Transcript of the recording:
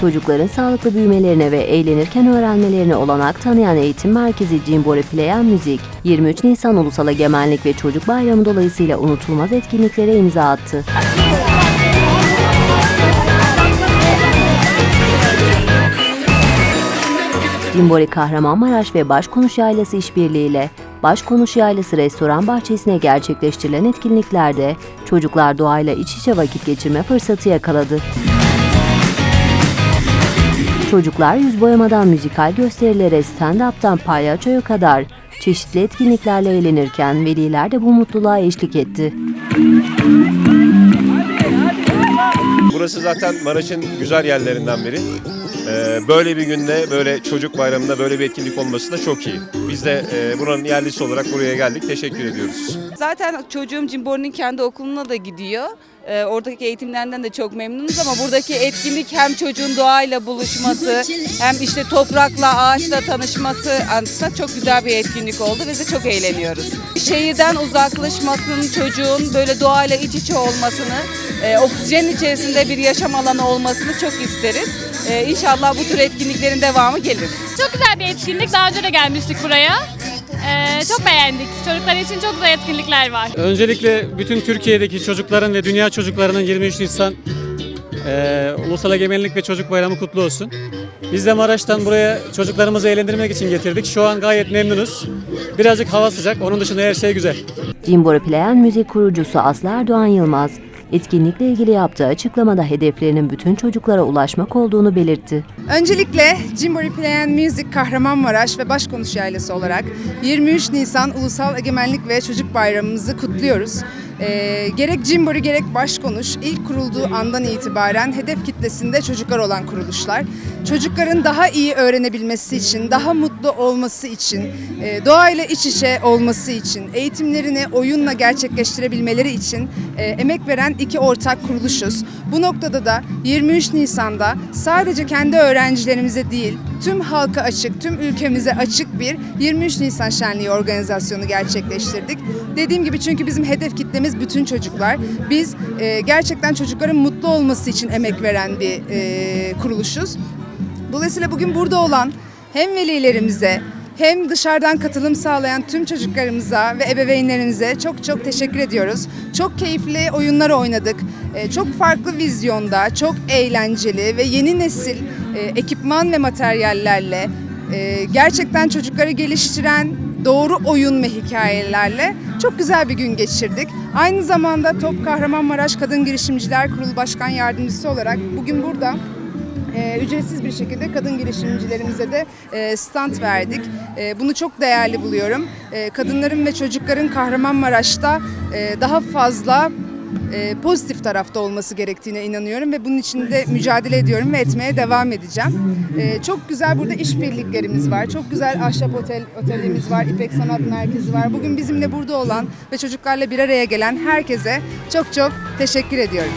Çocukların sağlıklı büyümelerine ve eğlenirken öğrenmelerine olanak tanıyan eğitim merkezi Cimbori Playan Müzik, 23 Nisan Ulusal Egemenlik ve Çocuk Bayramı dolayısıyla unutulmaz etkinliklere imza attı. Cimbori Kahramanmaraş ve Başkonuş Yaylası işbirliğiyle Başkonuş Yaylası Restoran Bahçesi'ne gerçekleştirilen etkinliklerde çocuklar doğayla iç içe vakit geçirme fırsatı yakaladı. Çocuklar yüz boyamadan müzikal gösterilere, stand-up'tan palyaçoya kadar çeşitli etkinliklerle eğlenirken veliler de bu mutluluğa eşlik etti. Burası zaten Maraş'ın güzel yerlerinden biri. Ee, Böyle bir günde, böyle çocuk bayramında böyle bir etkinlik olması da çok iyi. Biz de e, buranın yerlisi olarak buraya geldik. Teşekkür ediyoruz. Zaten çocuğum Cimbori'nin kendi okuluna da gidiyor. Ee, oradaki eğitimlerinden de çok memnunuz ama buradaki etkinlik hem çocuğun doğayla buluşması hem işte toprakla, ağaçla tanışması aslında çok güzel bir etkinlik oldu. Biz de çok eğleniyoruz. Şehirden uzaklaşmasının çocuğun böyle doğayla iç içe olmasını, e, oksijenin içerisinde bir yaşam alanı olmasını çok isteriz. E, inşallah bu tür etkinliklerin devamı gelir. Çok güzel bir etkinlik. Daha önce de gelmiştik buraya. Ee, çok beğendik. Çocuklar için çok güzel etkinlikler var. Öncelikle bütün Türkiye'deki çocukların ve dünya çocuklarının 23 Nisan eee, Ulusal Egemenlik ve Çocuk Bayramı kutlu olsun. Biz de Maraş'tan buraya çocuklarımızı eğlendirmek için getirdik. Şu an gayet memnunuz. Birazcık hava sıcak, onun dışında her şey güzel. Cimbori Playan Müzik kurucusu Aslı Erdoğan Yılmaz, etkinlikle ilgili yaptığı açıklamada hedeflerinin bütün çocuklara ulaşmak olduğunu belirtti. Öncelikle Cimbori Playan Music Kahramanmaraş ve Başkonuş Yaylası olarak 23 Nisan Ulusal Egemenlik ve Çocuk Bayramımızı kutluyoruz. Ee, gerek Cimbori gerek Başkonuş ilk kurulduğu andan itibaren hedef kitlesinde çocuklar olan kuruluşlar. Çocukların daha iyi öğrenebilmesi için, daha mutlu olması için, e, doğayla iç içe olması için, eğitimlerini oyunla gerçekleştirebilmeleri için e, emek veren iki ortak kuruluşuz. Bu noktada da 23 Nisan'da sadece kendi öğrencilerimize değil, tüm halka açık, tüm ülkemize açık bir 23 Nisan Şenliği organizasyonu gerçekleştirdik. Dediğim gibi çünkü bizim hedef kitlemiz bütün çocuklar. Biz e, gerçekten çocukların mutlu olması için emek veren bir e, kuruluşuz. Dolayısıyla bugün burada olan hem velilerimize hem dışarıdan katılım sağlayan tüm çocuklarımıza ve ebeveynlerimize çok çok teşekkür ediyoruz. Çok keyifli oyunlar oynadık. Ee, Çok farklı vizyonda, çok eğlenceli ve yeni nesil e, ekipman ve materyallerle e, gerçekten çocukları geliştiren doğru oyun ve hikayelerle çok güzel bir gün geçirdik. Aynı zamanda Top Kahramanmaraş Kadın Girişimciler Kurulu Başkan Yardımcısı olarak bugün burada e, ücretsiz bir şekilde kadın girişimcilerimize de e, stand verdik. E, bunu çok değerli buluyorum. E, kadınların ve çocukların Kahramanmaraş'ta e, daha fazla e, pozitif tarafta olması gerektiğine inanıyorum ve bunun için de mücadele ediyorum ve etmeye devam edeceğim. E, çok güzel burada işbirliklerimiz var. Çok güzel ahşap otel otelimiz var, İpek Sanat Merkezi var. Bugün bizimle burada olan ve çocuklarla bir araya gelen herkese çok çok teşekkür ediyorum.